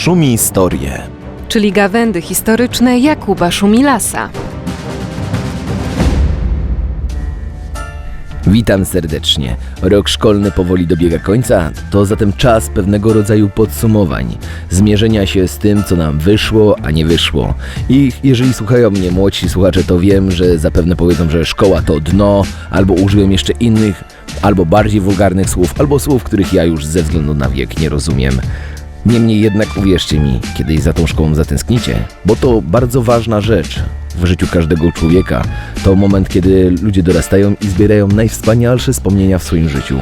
Szumi Historię. czyli gawędy historyczne Jakuba Szumilasa. Witam serdecznie. Rok szkolny powoli dobiega końca, to zatem czas pewnego rodzaju podsumowań, zmierzenia się z tym, co nam wyszło, a nie wyszło. I jeżeli słuchają mnie młodsi słuchacze, to wiem, że zapewne powiedzą, że szkoła to dno, albo użyłem jeszcze innych, albo bardziej wulgarnych słów, albo słów, których ja już ze względu na wiek nie rozumiem. Niemniej jednak uwierzcie mi, kiedyś za tą szkołą zatęsknicie, bo to bardzo ważna rzecz w życiu każdego człowieka. To moment, kiedy ludzie dorastają i zbierają najwspanialsze wspomnienia w swoim życiu.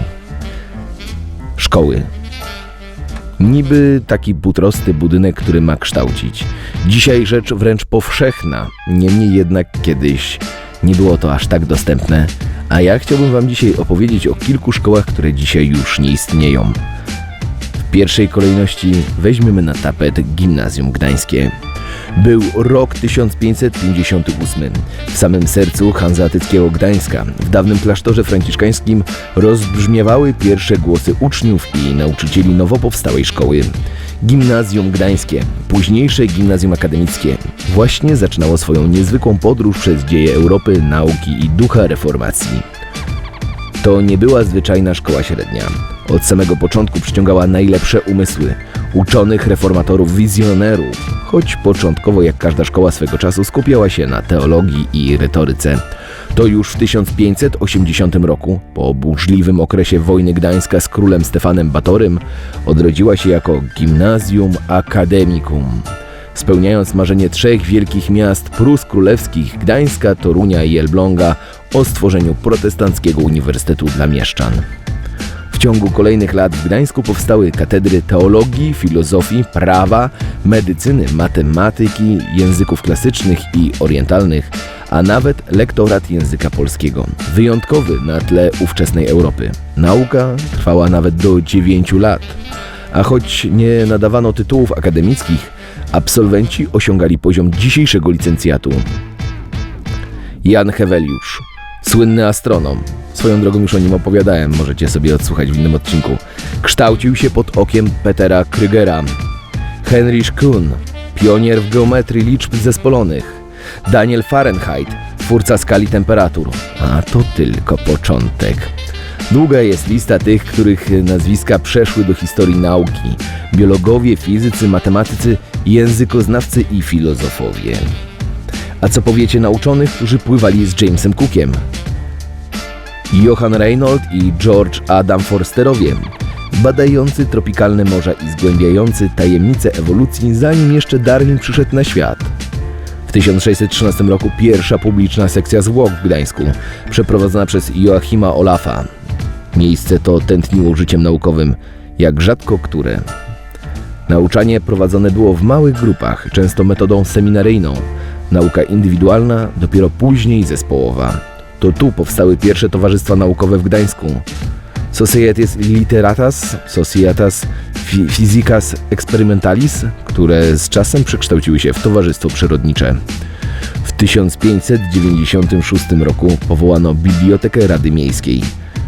Szkoły. Niby taki butrosty budynek, który ma kształcić. Dzisiaj rzecz wręcz powszechna, niemniej jednak kiedyś nie było to aż tak dostępne. A ja chciałbym Wam dzisiaj opowiedzieć o kilku szkołach, które dzisiaj już nie istnieją. W pierwszej kolejności weźmiemy na tapet Gimnazjum Gdańskie. Był rok 1558. W samym sercu hanzeatyckiego Gdańska, w dawnym klasztorze franciszkańskim, rozbrzmiewały pierwsze głosy uczniów i nauczycieli nowo powstałej szkoły. Gimnazjum Gdańskie, późniejsze Gimnazjum Akademickie, właśnie zaczynało swoją niezwykłą podróż przez dzieje Europy, nauki i ducha reformacji. To nie była zwyczajna szkoła średnia. Od samego początku przyciągała najlepsze umysły, uczonych reformatorów, wizjonerów, choć początkowo, jak każda szkoła swego czasu, skupiała się na teologii i retoryce. To już w 1580 roku, po burzliwym okresie wojny gdańska z królem Stefanem Batorym, odrodziła się jako Gimnazjum Academicum spełniając marzenie trzech wielkich miast Prus Królewskich Gdańska, Torunia i Elbląga o stworzeniu protestanckiego uniwersytetu dla mieszczan. W ciągu kolejnych lat w Gdańsku powstały katedry teologii, filozofii, prawa, medycyny, matematyki, języków klasycznych i orientalnych, a nawet lektorat języka polskiego, wyjątkowy na tle ówczesnej Europy. Nauka trwała nawet do 9 lat, a choć nie nadawano tytułów akademickich, absolwenci osiągali poziom dzisiejszego licencjatu. Jan Heweliusz, słynny astronom, swoją drogą już o nim opowiadałem, możecie sobie odsłuchać w innym odcinku, kształcił się pod okiem Petera Krygera. Heinrich Kuhn, pionier w geometrii liczb zespolonych. Daniel Fahrenheit, twórca skali temperatur. A to tylko początek. Długa jest lista tych, których nazwiska przeszły do historii nauki. Biologowie, fizycy, matematycy, językoznawcy i filozofowie. A co powiecie na uczonych, którzy pływali z Jamesem Cookiem? Johann Reinhold i George Adam Forsterowie, badający tropikalne morza i zgłębiający tajemnice ewolucji, zanim jeszcze Darwin przyszedł na świat. W 1613 roku pierwsza publiczna sekcja zwłok w Gdańsku, przeprowadzona przez Joachima Olafa. Miejsce to tętniło życiem naukowym, jak rzadko które. Nauczanie prowadzone było w małych grupach, często metodą seminaryjną. Nauka indywidualna dopiero później zespołowa. To tu powstały pierwsze towarzystwa naukowe w Gdańsku. Societas Literatas, Societas Physicas Experimentalis, które z czasem przekształciły się w Towarzystwo Przyrodnicze. W 1596 roku powołano Bibliotekę Rady Miejskiej,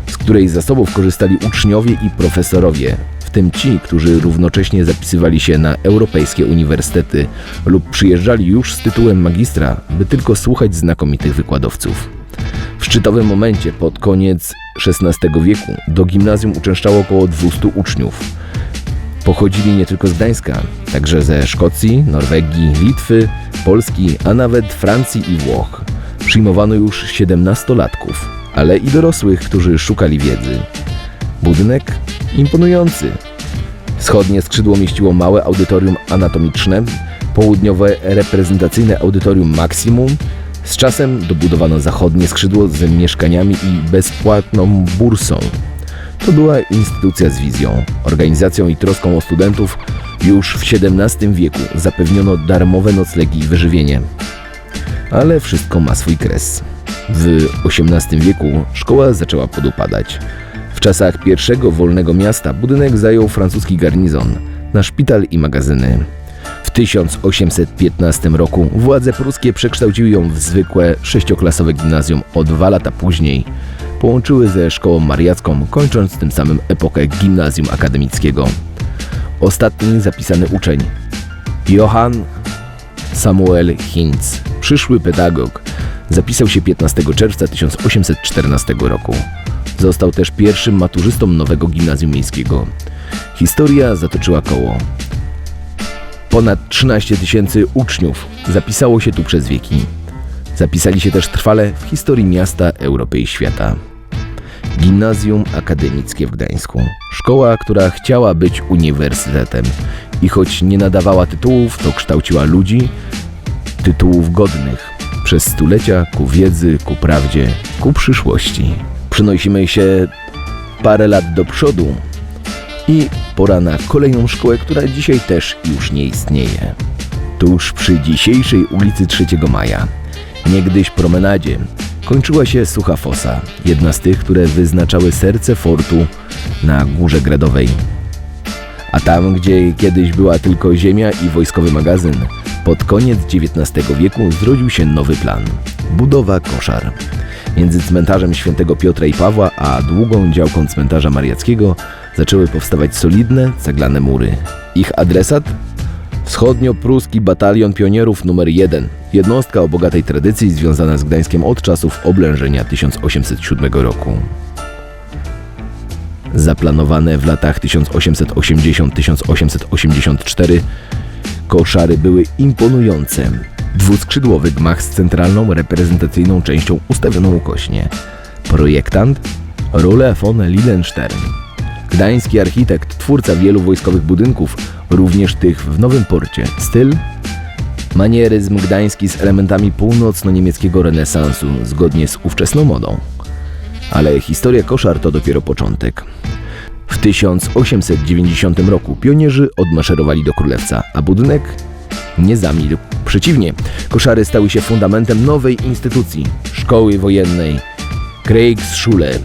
z której zasobów korzystali uczniowie i profesorowie, w tym ci, którzy równocześnie zapisywali się na europejskie uniwersytety lub przyjeżdżali już z tytułem magistra, by tylko słuchać znakomitych wykładowców. Szczytowym momencie, pod koniec XVI wieku, do gimnazjum uczęszczało około 200 uczniów. Pochodzili nie tylko z Gdańska, także ze Szkocji, Norwegii, Litwy, Polski, a nawet Francji i Włoch. Przyjmowano już 17-latków, ale i dorosłych, którzy szukali wiedzy. Budynek imponujący. Wschodnie skrzydło mieściło małe audytorium anatomiczne, południowe reprezentacyjne audytorium maksimum. Z czasem dobudowano zachodnie skrzydło z mieszkaniami i bezpłatną bursą. To była instytucja z wizją, organizacją i troską o studentów. Już w XVII wieku zapewniono darmowe noclegi i wyżywienie. Ale wszystko ma swój kres. W XVIII wieku szkoła zaczęła podupadać. W czasach pierwszego wolnego miasta budynek zajął francuski garnizon na szpital i magazyny. W 1815 roku władze pruskie przekształciły ją w zwykłe sześcioklasowe gimnazjum, o dwa lata później połączyły ze szkołą mariacką, kończąc tym samym epokę gimnazjum akademickiego. Ostatni zapisany uczeń. Johann Samuel Hinz, przyszły pedagog, zapisał się 15 czerwca 1814 roku. Został też pierwszym maturzystą nowego gimnazjum miejskiego. Historia zatoczyła koło. Ponad 13 tysięcy uczniów zapisało się tu przez wieki. Zapisali się też trwale w historii miasta, Europy i świata. Gimnazjum Akademickie w Gdańsku. Szkoła, która chciała być uniwersytetem i choć nie nadawała tytułów, to kształciła ludzi, tytułów godnych przez stulecia ku wiedzy, ku prawdzie, ku przyszłości. Przenosimy się parę lat do przodu i pora na kolejną szkołę, która dzisiaj też już nie istnieje. Tuż przy dzisiejszej ulicy 3 Maja, niegdyś promenadzie, kończyła się Sucha Fosa, jedna z tych, które wyznaczały serce fortu na Górze Gradowej. A tam, gdzie kiedyś była tylko ziemia i wojskowy magazyn, pod koniec XIX wieku zrodził się nowy plan budowa koszar. Między cmentarzem świętego Piotra i Pawła a długą działką cmentarza mariackiego zaczęły powstawać solidne, ceglane mury. Ich adresat? Wschodnio-pruski Batalion Pionierów nr 1, jednostka o bogatej tradycji związana z Gdańskiem od czasów oblężenia 1807 roku. Zaplanowane w latach 1880-1884 koszary były imponujące. Dwuskrzydłowy gmach z centralną reprezentacyjną częścią ustawioną ukośnie. Projektant Role von Lillenstern. Gdański architekt, twórca wielu wojskowych budynków, również tych w Nowym Porcie. Styl Manieryzm gdański z elementami północno-niemieckiego renesansu, zgodnie z ówczesną modą. Ale historia koszar to dopiero początek. W 1890 roku pionierzy odmaszerowali do Królewca, a budynek nie zamilkł. Przeciwnie, koszary stały się fundamentem nowej instytucji szkoły wojennej Kriegsschule.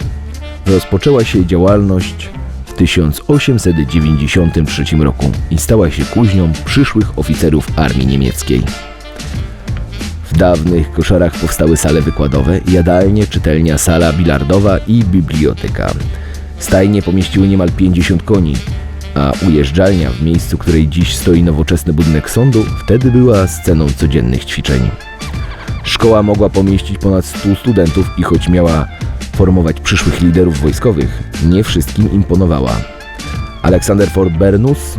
Rozpoczęła się działalność w 1893 roku i stała się kuźnią przyszłych oficerów armii niemieckiej. W dawnych koszarach powstały sale wykładowe, jadalnie, czytelnia, sala bilardowa i biblioteka. Stajnie pomieściły niemal 50 koni, a ujeżdżalnia w miejscu, której dziś stoi nowoczesny budynek sądu, wtedy była sceną codziennych ćwiczeń. Szkoła mogła pomieścić ponad 100 studentów i choć miała formować przyszłych liderów wojskowych, nie wszystkim imponowała. Aleksander Forbernus,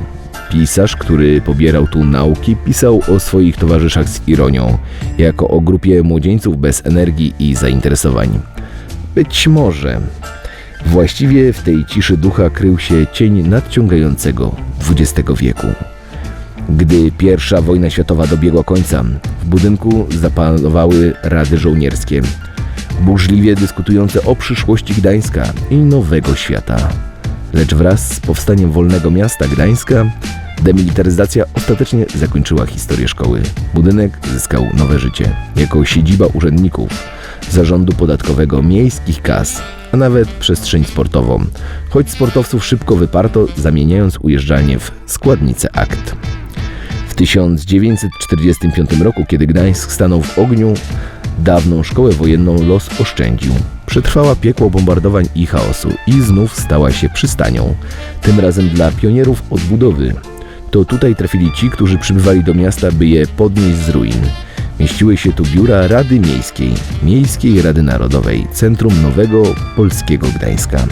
pisarz, który pobierał tu nauki, pisał o swoich towarzyszach z ironią, jako o grupie młodzieńców bez energii i zainteresowań. Być może Właściwie w tej ciszy ducha krył się cień nadciągającego XX wieku. Gdy pierwsza wojna światowa dobiegła końca, w budynku zapanowały rady żołnierskie, burzliwie dyskutujące o przyszłości Gdańska i nowego świata. Lecz wraz z powstaniem wolnego miasta Gdańska, demilitaryzacja ostatecznie zakończyła historię szkoły. Budynek zyskał nowe życie jako siedziba urzędników, zarządu podatkowego, miejskich kas, a nawet przestrzeń sportową, choć sportowców szybko wyparto, zamieniając ujeżdżalnię w składnicę akt. W 1945 roku, kiedy Gdańsk stanął w ogniu, dawną szkołę wojenną los oszczędził. Przetrwała piekło bombardowań i chaosu i znów stała się przystanią, tym razem dla pionierów odbudowy. To tutaj trafili ci, którzy przybywali do miasta, by je podnieść z ruin. Mieściły się tu biura Rady Miejskiej, Miejskiej Rady Narodowej, centrum nowego polskiego Gdańska.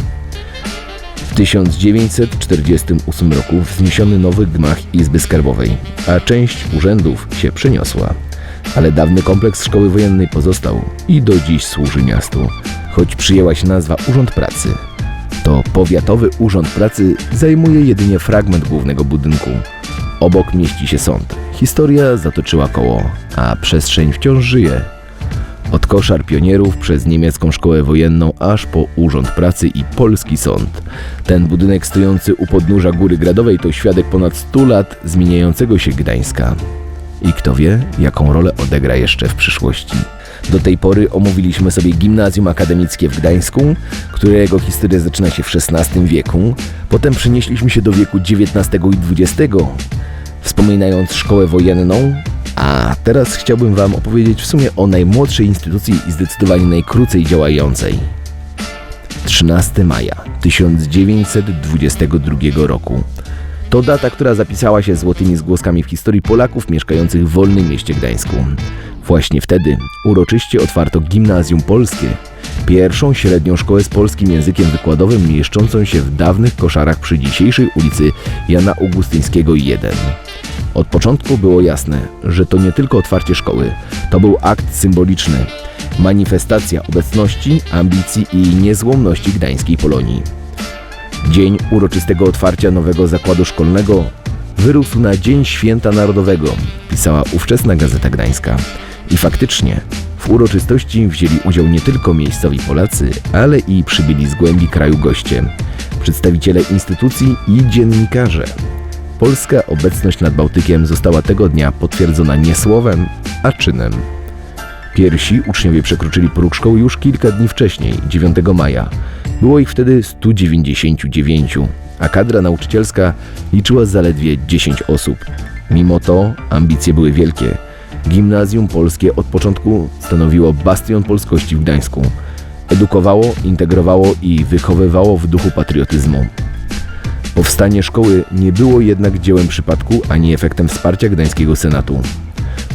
W 1948 roku wzniesiono nowy gmach Izby Skarbowej, a część urzędów się przeniosła. Ale dawny kompleks szkoły wojennej pozostał i do dziś służy miastu, choć przyjęła się nazwa Urząd Pracy. To powiatowy urząd pracy zajmuje jedynie fragment głównego budynku. Obok mieści się sąd. Historia zatoczyła koło, a przestrzeń wciąż żyje. Od koszar pionierów przez niemiecką szkołę wojenną aż po Urząd Pracy i Polski Sąd. Ten budynek stojący u podnóża Góry Gradowej to świadek ponad 100 lat zmieniającego się Gdańska. I kto wie, jaką rolę odegra jeszcze w przyszłości. Do tej pory omówiliśmy sobie gimnazjum akademickie w Gdańsku, którego historia zaczyna się w XVI wieku. Potem przenieśliśmy się do wieku XIX i XX, wspominając szkołę wojenną. A teraz chciałbym Wam opowiedzieć w sumie o najmłodszej instytucji i zdecydowanie najkrócej działającej. 13 maja 1922 roku. To data, która zapisała się złotymi zgłoskami w historii Polaków mieszkających w wolnym mieście Gdańsku. Właśnie wtedy uroczyście otwarto Gimnazjum Polskie, pierwszą średnią szkołę z polskim językiem wykładowym mieszczącą się w dawnych koszarach przy dzisiejszej ulicy Jana Augustyńskiego 1. Od początku było jasne, że to nie tylko otwarcie szkoły, to był akt symboliczny, manifestacja obecności, ambicji i niezłomności gdańskiej Polonii. Dzień uroczystego otwarcia nowego zakładu szkolnego wyrósł na Dzień Święta Narodowego, pisała ówczesna Gazeta Gdańska. I faktycznie w uroczystości wzięli udział nie tylko miejscowi Polacy, ale i przybyli z głębi kraju goście, przedstawiciele instytucji i dziennikarze. Polska obecność nad Bałtykiem została tego dnia potwierdzona nie słowem, a czynem. Pierwsi uczniowie przekroczyli próg szkoły już kilka dni wcześniej, 9 maja. Było ich wtedy 199, a kadra nauczycielska liczyła zaledwie 10 osób. Mimo to ambicje były wielkie. Gimnazjum Polskie od początku stanowiło bastion polskości w Gdańsku. Edukowało, integrowało i wychowywało w duchu patriotyzmu. Powstanie szkoły nie było jednak dziełem przypadku ani efektem wsparcia Gdańskiego Senatu.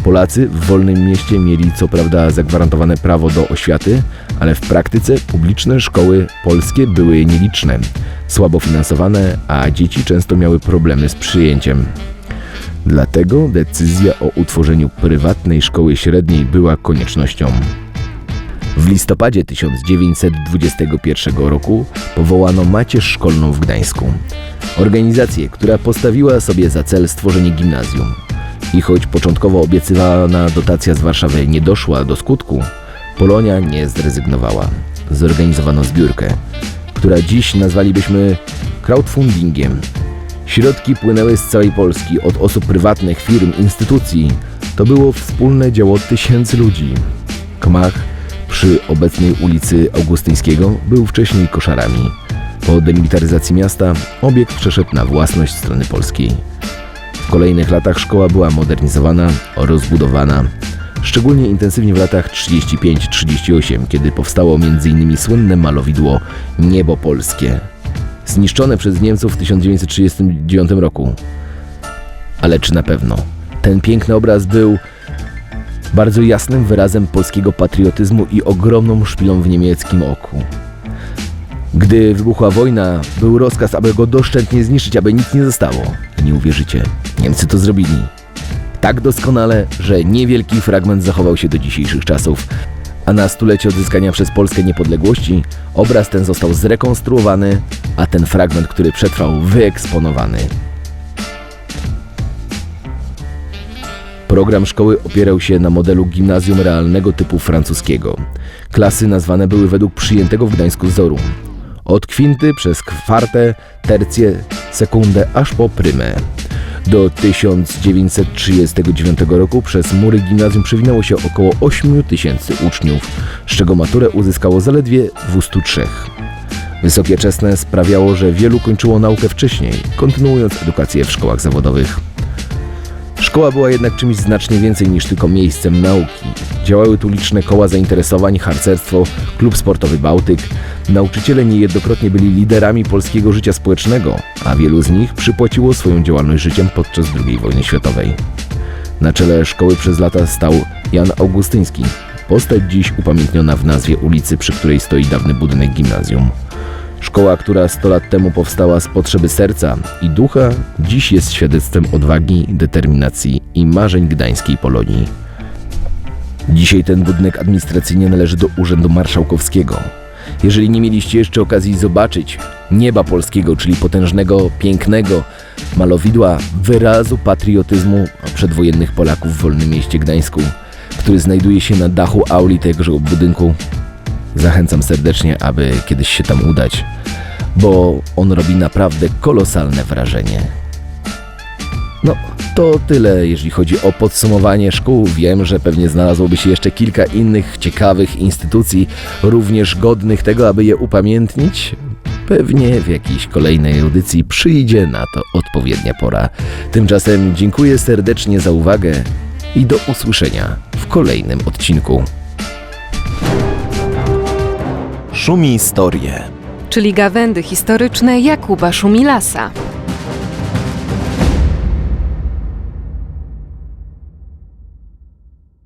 Polacy w wolnym mieście mieli co prawda zagwarantowane prawo do oświaty, ale w praktyce publiczne szkoły polskie były nieliczne, słabo finansowane, a dzieci często miały problemy z przyjęciem. Dlatego decyzja o utworzeniu prywatnej szkoły średniej była koniecznością. W listopadzie 1921 roku powołano Macierz Szkolną w Gdańsku. Organizację, która postawiła sobie za cel stworzenie gimnazjum. I choć początkowo obiecywana dotacja z Warszawy nie doszła do skutku, Polonia nie zrezygnowała. Zorganizowano zbiórkę, która dziś nazwalibyśmy crowdfundingiem. Środki płynęły z całej Polski, od osób prywatnych, firm, instytucji. To było wspólne dzieło tysięcy ludzi. Kmach przy obecnej ulicy Augustyńskiego był wcześniej koszarami. Po demilitaryzacji miasta obiekt przeszedł na własność strony polskiej. W kolejnych latach szkoła była modernizowana, rozbudowana. Szczególnie intensywnie w latach 35-38, kiedy powstało m.in. słynne malowidło Niebo Polskie. Zniszczone przez Niemców w 1939 roku. Ale czy na pewno ten piękny obraz był bardzo jasnym wyrazem polskiego patriotyzmu i ogromną szpilą w niemieckim oku? Gdy wybuchła wojna, był rozkaz, aby go doszczętnie zniszczyć, aby nic nie zostało. Nie uwierzycie, Niemcy to zrobili. Tak doskonale, że niewielki fragment zachował się do dzisiejszych czasów. A na stulecie odzyskania przez Polskę niepodległości obraz ten został zrekonstruowany, a ten fragment, który przetrwał, wyeksponowany. Program szkoły opierał się na modelu gimnazjum realnego typu francuskiego. Klasy nazwane były według przyjętego w Gdańsku wzoru. Od kwinty przez kwartę, tercję, sekundę aż po prymę. Do 1939 roku przez mury gimnazjum przewinęło się około 8 tysięcy uczniów, z czego maturę uzyskało zaledwie 203. Wysokie czesne sprawiało, że wielu kończyło naukę wcześniej, kontynuując edukację w szkołach zawodowych. Szkoła była jednak czymś znacznie więcej niż tylko miejscem nauki. Działały tu liczne koła zainteresowań, harcerstwo, klub sportowy Bałtyk. Nauczyciele niejednokrotnie byli liderami polskiego życia społecznego, a wielu z nich przypłaciło swoją działalność życiem podczas II wojny światowej. Na czele szkoły przez lata stał Jan Augustyński, postać dziś upamiętniona w nazwie ulicy, przy której stoi dawny budynek gimnazjum. Szkoła, która 100 lat temu powstała z potrzeby serca i ducha, dziś jest świadectwem odwagi, determinacji i marzeń gdańskiej Polonii. Dzisiaj ten budynek administracyjnie należy do Urzędu Marszałkowskiego. Jeżeli nie mieliście jeszcze okazji zobaczyć nieba polskiego, czyli potężnego, pięknego malowidła wyrazu patriotyzmu przedwojennych Polaków w wolnym mieście Gdańsku, który znajduje się na dachu auli tegoż budynku, Zachęcam serdecznie, aby kiedyś się tam udać, bo on robi naprawdę kolosalne wrażenie. No, to tyle, jeżeli chodzi o podsumowanie szkół. Wiem, że pewnie znalazłoby się jeszcze kilka innych ciekawych instytucji, również godnych tego, aby je upamiętnić. Pewnie w jakiejś kolejnej audycji przyjdzie na to odpowiednia pora. Tymczasem dziękuję serdecznie za uwagę i do usłyszenia w kolejnym odcinku. Szumi Historie. Czyli gawędy historyczne Jakuba Szumilasa.